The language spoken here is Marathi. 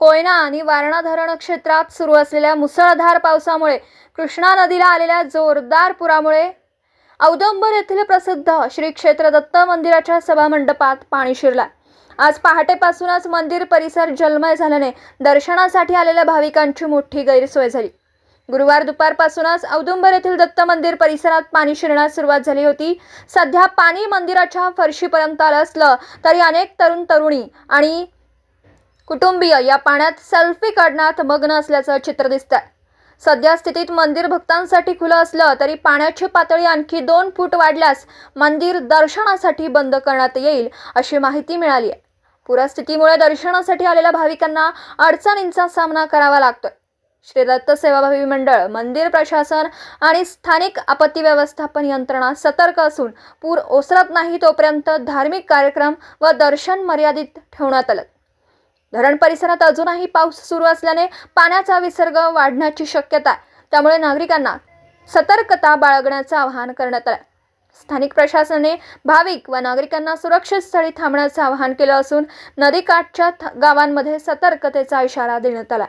कोयना आणि वारणा धरण क्षेत्रात सुरू असलेल्या मुसळधार पावसामुळे कृष्णा नदीला आलेल्या जोरदार पुरामुळे औदंबर येथील प्रसिद्ध श्री क्षेत्र दत्त मंदिराच्या सभामंडपात पाणी शिरलं. आज पहाटेपासूनच मंदिर परिसर जलमय झाल्याने दर्शनासाठी आलेल्या भाविकांची मोठी गैरसोय झाली. गुरुवार दुपारपासूनच औदुंबर येथील दत्त मंदिर परिसरात पाणी शिरण्यास सुरुवात झाली होती. सध्या पाणी मंदिराच्या फरशीपर्यंत आलं असलं तरी अनेक तरुण तरुणी आणि कुटुंबीय या पाण्यात सेल्फी काढण्यात मग्न असल्याचं चित्र दिसतंय. सध्या स्थितीत मंदिर भक्तांसाठी खुलं असलं तरी पाण्याची पातळी आणखी दोन फूट वाढल्यास मंदिर दर्शनासाठी बंद करण्यात येईल अशी माहिती मिळाली आहे. पुरस्थितीमुळे दर्शनासाठी आलेल्या भाविकांना अडचणींचा सामना करावा लागतोय. श्री दत्त सेवाभावी मंडळ मंदिर प्रशासन आणि स्थानिक आपत्ती व्यवस्थापन यंत्रणा सतर्क असून पूर ओसरत नाही तोपर्यंत धार्मिक कार्यक्रम व दर्शन मर्यादित ठेवण्यात आलं धरण परिसरात अजूनही पाऊस सुरू असल्याने पाण्याचा विसर्ग वाढण्याची शक्यता आहे. त्यामुळे नागरिकांना सतर्कता बाळगण्याचं आवाहन करण्यात आलं. स्थानिक प्रशासनाने भाविक व नागरिकांना सुरक्षित स्थळी थांबण्याचं आवाहन केलं असून नदीकाठच्या थ- गावांमध्ये सतर्कतेचा इशारा देण्यात आला